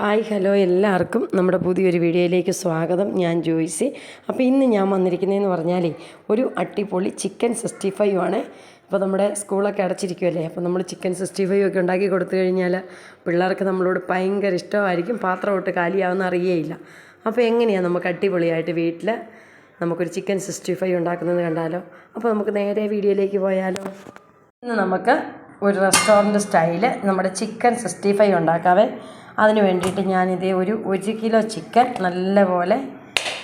Hi hello എല്ലാവർക്കും നമ്മുടെ പുതിയൊരു വീഡിയോയിലേക്ക് സ്വാഗതം. ഞാൻ ജോയ്സി. അപ്പോൾ ഇന്ന് ഞാൻ വന്നിരിക്കുന്നതെന്ന് പറഞ്ഞാലേ ഒരു അട്ടിപ്പൊളി ചിക്കൻ സിക്സ്റ്റി ഫൈവ് ആണ്. ഇപ്പോൾ നമ്മുടെ സ്കൂളൊക്കെ അടച്ചിരിക്കുമല്ലേ അപ്പോൾ നമ്മൾ ചിക്കൻ സിക്സ്റ്റി ഫൈവ് ഒക്കെ ഉണ്ടാക്കി കൊടുത്തു കഴിഞ്ഞാൽ പിള്ളേർക്ക് നമ്മളോട് ഭയങ്കര ഇഷ്ടമായിരിക്കും. പാത്രം ഇട്ട് കാലിയാവുന്ന അറിയേയില്ല. അപ്പോൾ എങ്ങനെയാണ് നമുക്ക് അടിപൊളിയായിട്ട് വീട്ടിൽ നമുക്കൊരു ചിക്കൻ സിക്സ്റ്റി ഫൈവ് ഉണ്ടാക്കുന്നത് കണ്ടാലോ? അപ്പോൾ നമുക്ക് നേരെ വീഡിയോയിലേക്ക് പോയാലോ? ഇന്ന് നമുക്ക് ഒരു റെസ്റ്റോറന്റ് സ്റ്റൈൽ നമ്മുടെ ചിക്കൻ സിക്സ്റ്റി ഫൈവ് ഉണ്ടാക്കാവേ. അതിന് വേണ്ടിയിട്ട് ഞാനിതേ ഒരു ഒരു കിലോ ചിക്കൻ നല്ലപോലെ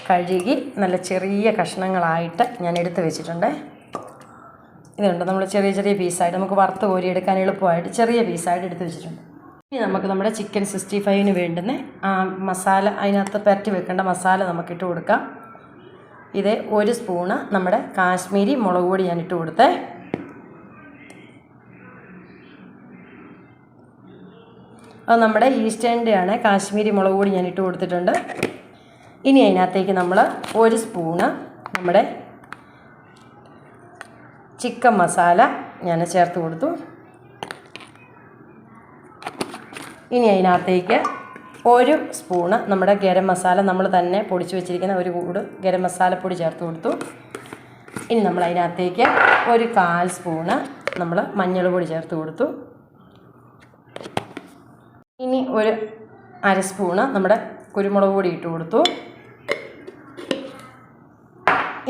കഴുകി നല്ല ചെറിയ കഷ്ണങ്ങളായിട്ട് ഞാൻ എടുത്ത് വെച്ചിട്ടുണ്ട് ഇതുണ്ട് നമ്മൾ ചെറിയ ചെറിയ പീസായിട്ട് നമുക്ക് വറുത്ത് കോരിയെടുക്കാൻ എളുപ്പമായിട്ട് ചെറിയ പീസായിട്ട് എടുത്ത് വെച്ചിട്ടുണ്ട്. ഇനി നമുക്ക് നമ്മുടെ ചിക്കൻ സിക്സ്റ്റി ഫൈവിന് വേണ്ടുന്ന മസാല അതിനകത്ത് പരറ്റി വെക്കേണ്ട മസാല നമുക്ക് ഇട്ട് കൊടുക്കാം. ഇത് ഒരു സ്പൂണ് നമ്മുടെ കാശ്മീരി മുളക് പൊടി ഞാൻ ഇട്ട് കൊടുത്തേ. അത് നമ്മുടെ ഈസ്റ്റേണിന്റെ ആണ് കാശ്മീരി മുളക് പൊടി ഞാൻ ഇട്ട് കൊടുത്തിട്ടുണ്ട്. ഇനി അതിനകത്തേക്ക് നമ്മൾ ഒരു സ്പൂണ് നമ്മുടെ ചിക്കൻ മസാല ഞാൻ ചേർത്ത് കൊടുത്തു. ഇനി അതിനകത്തേക്ക് ഒരു സ്പൂണ് നമ്മുടെ ഗരം മസാല നമ്മൾ തന്നെ പൊടിച്ച് വെച്ചിരിക്കുന്ന ഒരു കൂട് ഗരം മസാലപ്പൊടി ചേർത്ത് കൊടുത്തു. ഇനി നമ്മൾ അതിനകത്തേക്ക് ഒരു കാൽ സ്പൂണ് നമ്മൾ മഞ്ഞൾ പൊടി ചേർത്ത് കൊടുത്തു. ഇനി ഒരു അര സ്പൂണ് നമ്മുടെ കുരുമുളക് പൊടി ഇട്ട് കൊടുത്തു.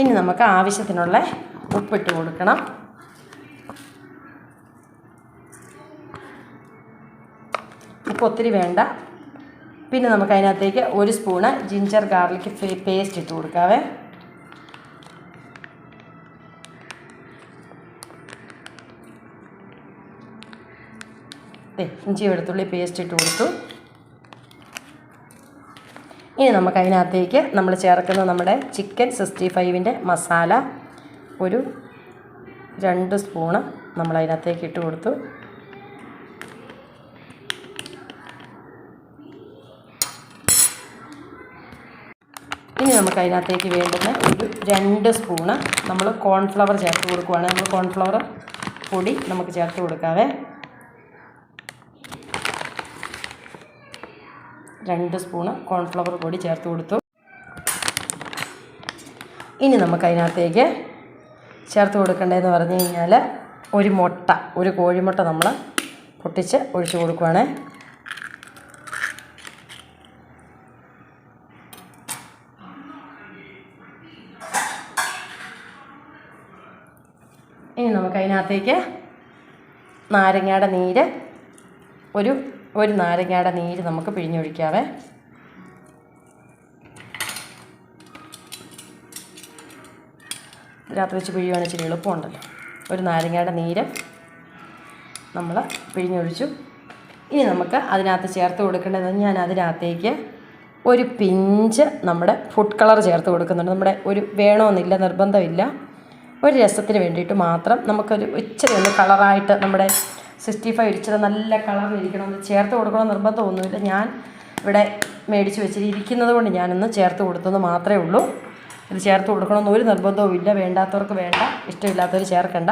ഇനി നമുക്ക് ആവശ്യത്തിനുള്ള ഉപ്പിട്ട് കൊടുക്കണം. ഉപ്പ് ഒത്തിരി വേണ്ട. പിന്നെ നമുക്ക് അതിനകത്തേക്ക് ഒരു സ്പൂണ് ജിഞ്ചർ ഗാർലിക് പേസ്റ്റ് ഇട്ട് കൊടുക്കാവേ. ഇഞ്ചി വെളുത്തുള്ളി പേസ്റ്റ് ഇട്ട് കൊടുത്തു. ഇനി നമുക്ക് അതിനകത്തേക്ക് നമ്മൾ ചേർക്കുന്ന നമ്മുടെ ചിക്കൻ സിക്സ്റ്റി ഫൈവിന്റെ മസാല ഒരു രണ്ട് സ്പൂണ് നമ്മൾ അതിനകത്തേക്ക് ഇട്ട് കൊടുത്തു. ഇനി നമുക്ക് അതിനകത്തേക്ക് വേണ്ടുന്ന ഒരു രണ്ട് സ്പൂണ് നമ്മൾ കോൺഫ്ലവർ ചേർത്ത് കൊടുക്കുവാണ്. നമ്മൾ കോൺഫ്ലവർ പൊടി നമുക്ക് ചേർത്ത് കൊടുക്കാവേ. രണ്ട് സ്പൂണ് കോൺഫ്ലവർ പൊടി ചേർത്ത് കൊടുത്തു. ഇനി നമുക്ക് അതിനകത്തേക്ക് ചേർത്ത് കൊടുക്കേണ്ടതെന്ന് പറഞ്ഞു കഴിഞ്ഞാൽ ഒരു മുട്ട ഒരു കോഴിമുട്ട നമ്മൾ പൊട്ടിച്ച് ഒഴിച്ചു കൊടുക്കുവാണേ. ഇനി നമുക്കതിനകത്തേക്ക് നാരങ്ങയുടെ നീര് ഒരു ഒരു നാരങ്ങയുടെ നീര് നമുക്ക് പിഴിഞ്ഞൊഴിക്കാവേ. രാത്രി വെച്ച് പിഴിയുവാണ് ഇച്ചിരി എളുപ്പമുണ്ടല്ലോ. ഒരു നാരങ്ങയുടെ നീര് നമ്മൾ പിഴിഞ്ഞൊഴിച്ചു. ഇനി നമുക്ക് അതിനകത്ത് ചേർത്ത് കൊടുക്കേണ്ടത് ഞാൻ അതിനകത്തേക്ക് ഒരു പിഞ്ച് നമ്മുടെ ഫുഡ് കളർ ചേർത്ത് കൊടുക്കുന്നുണ്ട്. നമ്മുടെ ഒരു വേണമെന്നില്ല നിർബന്ധമില്ല. ഒരു രസത്തിന് വേണ്ടിയിട്ട് മാത്രം നമുക്കൊരു ഇച്ചിരി ഒന്ന് കളറായിട്ട് നമ്മുടെ സിക്സ്റ്റി ഫൈവ് ഇരിച്ചത് നല്ല കളറിലിരിക്കണം ഒന്ന് ചേർത്ത് കൊടുക്കണം നിർബന്ധമൊന്നുമില്ല. ഞാൻ ഇവിടെ മേടിച്ച് വെച്ചിട്ട് ഇരിക്കുന്നത് കൊണ്ട് ഞാനൊന്ന് ചേർത്ത് കൊടുത്തെന്ന് മാത്രമേ ഉള്ളൂ. ഇത് ചേർത്ത് കൊടുക്കണമെന്ന് ഒരു നിർബന്ധവും ഇല്ല. വേണ്ടാത്തവർക്ക് വേണ്ട. ഇഷ്ടമില്ലാത്തവർ ചേർക്കണ്ട.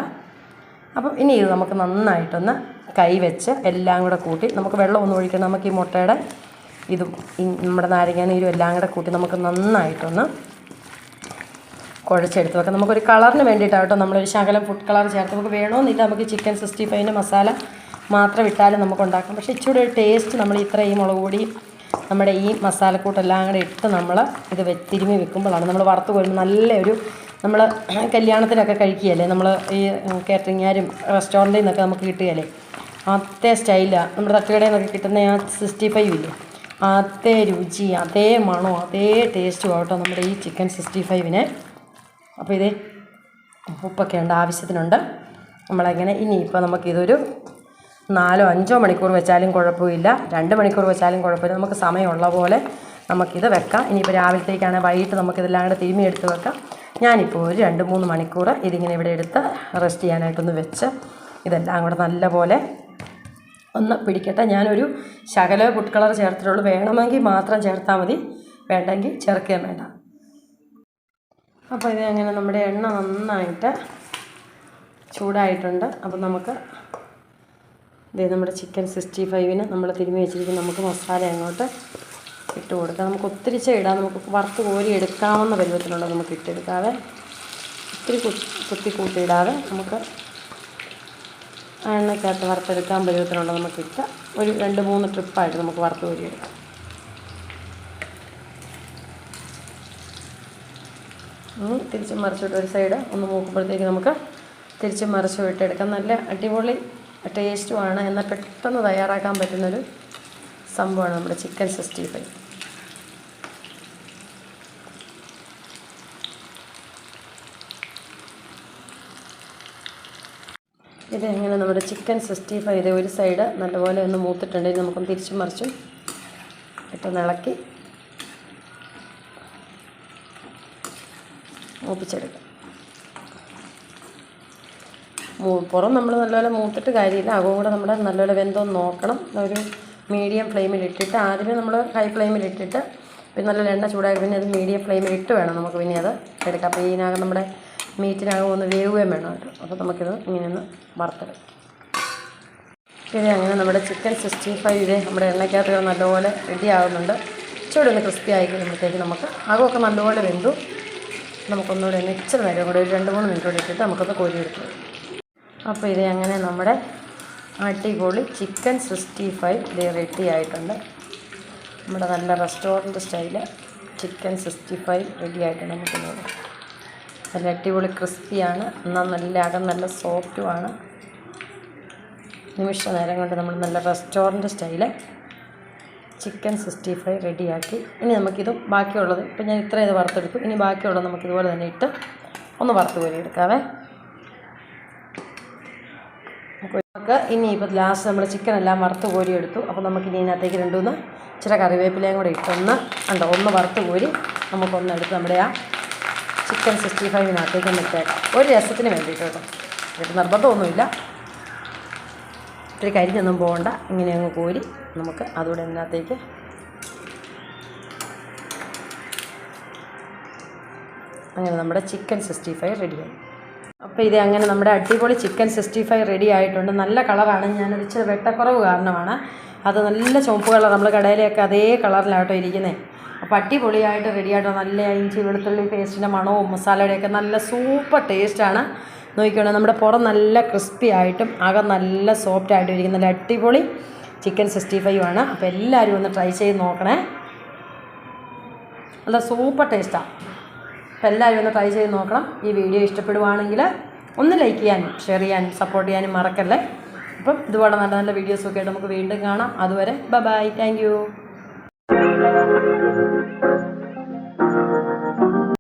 അപ്പം ഇനി ഇത് നമുക്ക് നന്നായിട്ടൊന്ന് കൈ വെച്ച് എല്ലാം കൂടെ കൂട്ടി നമുക്ക് വെള്ളമൊന്നും ഒഴിക്കണം. നമുക്ക് ഈ മുട്ടയുടെ ഇതും നമ്മുടെ നാരങ്ങാനീരും എല്ലാം കൂടെ കൂട്ടി നമുക്ക് നന്നായിട്ടൊന്ന് കുഴച്ചെടുത്ത് വെക്കാം നമുക്കൊരു കളറിന് വേണ്ടിയിട്ടാട്ടോ നമ്മളൊരു ശകലം ഫുഡ് കളർ ചേർത്ത്. നമുക്ക് വേണമെന്നില്ല നമുക്ക് ചിക്കൻ സിക്സ്റ്റി ഫൈവിന്റെ മസാല മാത്രം ഇട്ടാലും നമുക്ക് ഉണ്ടാക്കാം പക്ഷേ ഇച്ചിരി ഒരു ടേസ്റ്റ് നമ്മൾ ഇത്ര ഈ മുളക് പൊടി നമ്മുടെ ഈ മസാലക്കൂട്ടെല്ലാം കൂടെ ഇട്ട് നമ്മൾ ഇത് തിരുമ്മി വെക്കുമ്പോഴാണ് നമ്മൾ വറുത്ത് കോരുമ്പോൾ നല്ലൊരു നമ്മൾ കല്യാണത്തിനൊക്കെ കഴിക്കുകയല്ലേ? നമ്മൾ ഈ കാറ്ററിങ്ങാരും റെസ്റ്റോറന്റിൽ നിന്നൊക്കെ നമുക്ക് കിട്ടുകയല്ലേ? അതേ സ്റ്റൈലാണ് നമ്മുടെ തട്ടുകടയിൽ നിന്നൊക്കെ കിട്ടുന്ന ആ സിക്സ്റ്റി ഫൈവ് ഇല്ലേ? അതേ രുചി അതേ മണോ അതേ ടേസ്റ്റും ആട്ടോ നമ്മുടെ ഈ ചിക്കൻ സിക്സ്റ്റി ഫൈവിന് അപ്പോൾ ഇത് ഉപ്പൊക്കെ ഉണ്ട് ആവശ്യത്തിനുണ്ട്. നമ്മളെങ്ങനെ ഇനിയിപ്പോൾ നമുക്കിതൊരു നാലോ അഞ്ചോ മണിക്കൂർ വെച്ചാലും കുഴപ്പമില്ല. രണ്ട് മണിക്കൂർ വെച്ചാലും കുഴപ്പമില്ല. നമുക്ക് സമയമുള്ള പോലെ നമുക്കിത് വെക്കാം. ഇനിയിപ്പോൾ രാവിലത്തേക്കാണെങ്കിൽ വൈകിട്ട് നമുക്കിതെല്ലാം കൂടെ തിരുമ്മി എടുത്ത് വെക്കാം. ഞാനിപ്പോൾ ഒരു രണ്ട് മൂന്ന് മണിക്കൂർ ഇതിങ്ങനെ ഇവിടെ എടുത്ത് റെസ്റ്റ് ചെയ്യാനായിട്ടൊന്ന് വെച്ച് ഇതെല്ലാം കൂടെ നല്ലപോലെ ഒന്ന് പിടിക്കട്ടെ. ഞാനൊരു ശകലോ ഫുഡ് കളർ ചേർത്തിട്ടുള്ളൂ. വേണമെങ്കിൽ മാത്രം ചേർത്താൽ മതി. വേണ്ടെങ്കിൽ ചേർക്കുകയും വേണ്ട. അപ്പോൾ ഇത് അങ്ങനെ നമ്മുടെ എണ്ണ നന്നായിട്ട് ചൂടായിട്ടുണ്ട്. അപ്പോൾ നമുക്ക് ഇതേ നമ്മുടെ ചിക്കൻ സിക്സ്റ്റി ഫൈവിന് നമ്മൾ തിരുമ്മി വെച്ചിരിക്കുന്ന നമുക്ക് മസാല അങ്ങോട്ട് ഇട്ട് കൊടുക്കാം. നമുക്ക് ഒത്തിരി ഇടാം നമുക്ക് വറുത്ത് കോരി എടുക്കാവുന്ന പരുവത്തിലുള്ള നമുക്ക് ഇട്ടെടുക്കാതെ ഒത്തിരി കുത്തി കൂട്ടിയിടാതെ നമുക്ക് എണ്ണയ്ക്കകത്ത് വറുത്തെടുക്കാൻ പരുവത്തിലുള്ള നമുക്ക് ഇട്ട് ഒരു രണ്ട് മൂന്ന് ട്രിപ്പായിട്ട് നമുക്ക് വറുത്ത് കോരി എടുക്കാം ഇനി തിരിച്ച് മറിച്ചിട്ട് ഒരു സൈഡ് ഒന്ന് മൂക്കുമ്പോഴത്തേക്ക് നമുക്ക് തിരിച്ച് മറിച്ച് വിട്ടെടുക്കാം നല്ല അടിപൊളി ടേസ്റ്റുമാണ് എന്നാൽ പെട്ടെന്ന് തയ്യാറാക്കാൻ പറ്റുന്നൊരു സംഭവമാണ് നമ്മുടെ ചിക്കൻ സിക്സ്റ്റി ഫൈവ് ഇത് എങ്ങനെ നമ്മുടെ ചിക്കൻ സിക്സ്റ്റി ഫൈവ് ഇത് ഒരു സൈഡ് നല്ലപോലെ ഒന്ന് മൂത്തിട്ടുണ്ടെങ്കിൽ നമുക്കൊന്ന് തിരിച്ചും മറിച്ചും ഇട്ടൊന്ന് ഇളക്കി മൂപ്പിച്ചെടുക്കാം. പുറം നമ്മൾ നല്ലപോലെ മൂത്തിട്ട് കാര്യമില്ല. അകവും കൂടെ നമ്മൾ നല്ലപോലെ വെന്തോന്ന് നോക്കണം. ഒരു മീഡിയം ഫ്ലെയിമിൽ ഇട്ടിട്ട് ആദ്യമേ നമ്മൾ ഹൈ ഫ്ലെയിമിൽ ഇട്ടിട്ട് പിന്നെ നല്ല എണ്ണ ചൂടാക്കി പിന്നെ അത് മീഡിയം ഫ്ലെയിമിൽ ഇട്ട് വേണം നമുക്ക് പിന്നെ അത് എടുക്കാം അപ്പോൾ ഇതിനകം നമ്മുടെ മീറ്റിനകം ഒന്ന് വേവുകയും വേണം കേട്ടോ. അപ്പോൾ നമുക്കിത് ഇങ്ങനെ ഒന്ന് വറുത്തെടുക്കാം. ഇത് അങ്ങനെ നമ്മുടെ ചിക്കൻ സിക്സ്റ്റി ഫൈവ് ഇതേ നമ്മുടെ എണ്ണയ്ക്കകത്ത് നല്ലപോലെ റെഡി ആകുന്നുണ്ട് ഇച്ചിരി ക്രിസ്പി ആയി കഴിയുമ്പോഴത്തേക്ക് നമുക്ക് അകമൊക്കെ നല്ലപോലെ വെന്തു. നമുക്കൊന്നുകൂടെ ഒന്ന് ഇച്ചിരി നേരം കൂടെ ഒരു രണ്ട് മൂന്ന് മിനിറ്റ് കൂടെ ഇട്ടിട്ട് നമുക്കൊന്ന് കോരിയെടുക്കാം അപ്പോൾ ഇത് അങ്ങനെ നമ്മുടെ അടിപൊളി ചിക്കൻ സിക്സ്റ്റി ഫൈവ് ഇത് റെഡി ആയിട്ടുണ്ട്. നമ്മുടെ നല്ല restaurant style chicken sixty five ready ആയിട്ടുണ്ട് നമുക്ക് നല്ല അടിപൊളി ക്രിസ്പിയാണ്. എന്നാൽ നല്ല അകം നല്ല സോഫ്റ്റുമാണ്. നിമിഷ നേരം കൊണ്ട് നമ്മൾ നല്ല restaurant style chicken sixty five റെഡിയാക്കി. ഇനി നമുക്കിത് ബാക്കിയുള്ളത് ഇപ്പം ഞാൻ ഇത്രയും ഇത് വറുത്തെടുത്തു. ഇനി ബാക്കിയുള്ളത് നമുക്ക് ഇതുപോലെ തന്നെ ഇട്ട് ഒന്ന് വറുത്ത് കോരിയെടുക്കാവേ നമുക്ക് ഇനി ഇപ്പോൾ ലാസ്റ്റ് നമ്മൾ ചിക്കൻ എല്ലാം വറുത്ത് കോരി എടുത്തു. അപ്പോൾ നമുക്ക് ഇനി ഇതിനകത്തേക്ക് രണ്ടുമൂന്ന് ഇച്ചിരി കറിവേപ്പിലയും കൂടെ ഇട്ടൊന്ന് ഉണ്ടോ ഒന്ന് വറുത്ത് കോരി നമുക്കൊന്ന് എടുത്ത് നമ്മുടെ ആ ചിക്കൻ സിക്സ്റ്റി ഫൈവിനകത്തേക്ക് ഒന്ന് ഇട്ടേക്കാം. ഒരു രസത്തിന് വേണ്ടിയിട്ട് കേട്ടോ നിർബന്ധമൊന്നുമില്ല. ഇത്തിരി കരിഞ്ഞൊന്നും പോകണ്ട. ഇങ്ങനെ അങ്ങ് കോരി നമുക്ക് അതുകൂടെ ഇതിനകത്തേക്ക് അങ്ങനെ നമ്മുടെ ചിക്കൻ സിക്സ്റ്റി ഫൈവ് റെഡിയായി അപ്പോൾ ഇത് അങ്ങനെ നമ്മുടെ അടിപൊളി ചിക്കൻ സിക്സ്റ്റി ഫൈവ് റെഡി ആയിട്ടുണ്ട്. നല്ല കളറാണ്. ഞാനൊരു ഇച്ചിരി വെട്ടക്കുറവ് കാരണമാണ്. അത് നല്ല ചുവപ്പ് കളർ നമ്മൾ കടയിലൊക്കെ അതേ കളറിലാട്ടോ ഇരിക്കുന്നത് അപ്പോൾ അടിപൊളിയായിട്ട് റെഡിയായിട്ടോ നല്ല ഇഞ്ചി വെളുത്തുള്ളി പേസ്റ്റിന്റെ മണവും മസാലയുടെയൊക്കെ നല്ല സൂപ്പർ ടേസ്റ്റാണ് നോക്കിക്കോണേ നമ്മുടെ പുറം നല്ല ക്രിസ്പി ആയിട്ടും അകം നല്ല സോഫ്റ്റ് ആയിട്ടും ഇരിക്കുന്ന നല്ല അടിപൊളി ചിക്കൻ സിക്സ്റ്റി ഫൈവ് ആണ്. അപ്പോൾ എല്ലാവരും ഒന്ന് ട്രൈ ചെയ്ത് നോക്കണേ. നല്ല സൂപ്പർ ടേസ്റ്റാണ് അപ്പോൾ എല്ലാവരും ഒന്ന് ട്രൈ ചെയ്ത് നോക്കണം. ഈ വീഡിയോ ഇഷ്ടപ്പെടുവാണെങ്കിൽ ഒന്ന് ലൈക്ക് ചെയ്യാനും ഷെയർ ചെയ്യാനും സപ്പോർട്ട് ചെയ്യാനും മറക്കല്ലേ? അപ്പം ഇതുപോലെ നല്ല നല്ല വീഡിയോസൊക്കെ ആയിട്ട് നമുക്ക് വീണ്ടും കാണാം. അതുവരെ ബൈ ബൈ താങ്ക്